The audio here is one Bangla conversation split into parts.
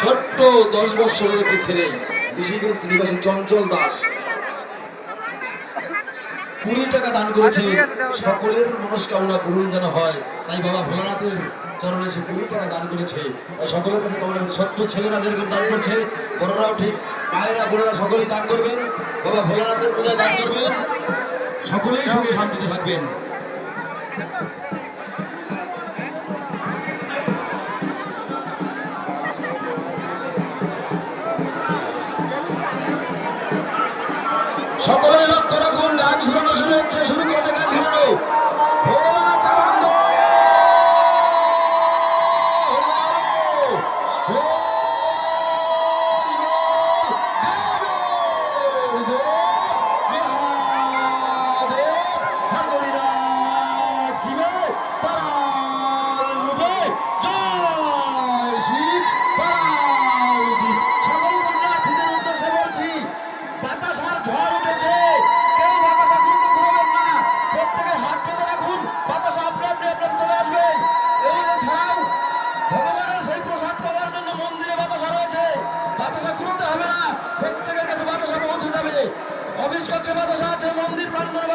ছোট্ট দশ বছরের একটি ছেলে ঋষিগঞ্জ শ্রীবাসী চঞ্চল দাস। কুড়ি টাকা দান করেছে। আচ্ছা। সকলের মনস্কামনা পূরণ যেন হয়। তাই বাবা ভোলানাথের চরণে সে কুড়ি টাকা দান করেছে। তাই সকলের কাছে করছি, ছোট্ট ছেলেরা যেরকম দান করছে বড়রাও ঠিক মায়েরা বোনেরা সকলেই দান করবেন। বাবা ভোলানাথের পূজায় দান করবেন। সকলেই সঙ্গে শান্তিতে থাকবেন।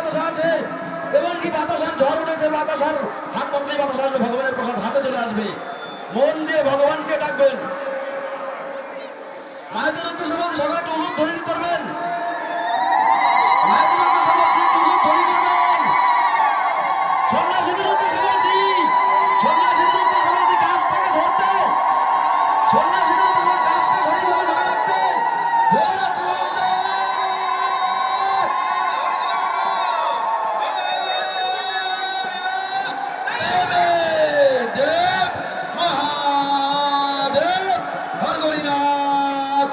বাতাসা আছে। এমনকি বাতাসার ঝড় উঠেছে, বাতাসার হাত পত্রে বাতাস আসবে ভগবানের প্রসাদ হাতে চলে আসবে। মন দিয়ে ভগবানকে ডাকবেন। মায়েদের উদ্দেশ্যে সকলে একটু উলুদ ধ্বনি করবেন।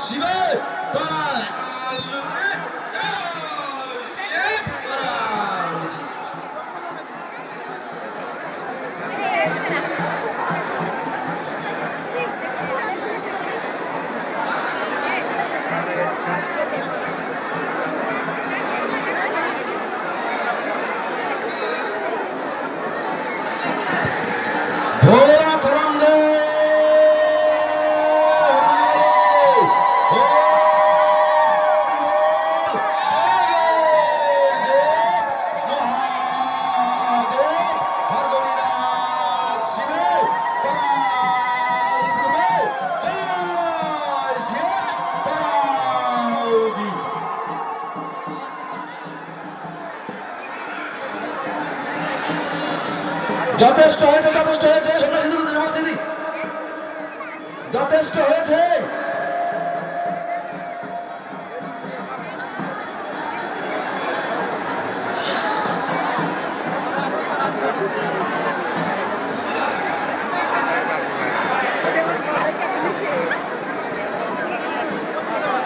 শিবে তাই যথেষ্ট হয়েছে যথেষ্ট হয়েছে। যথেষ্ট হয়েছে।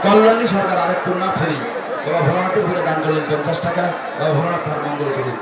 কল্যাণী সরকার আরেক পুণ্যার্থী বাবা ভোলানাথের পূজা দান করলেন পঞ্চাশ টাকা। বাবা ভোলানাথ তার মঙ্গল করুন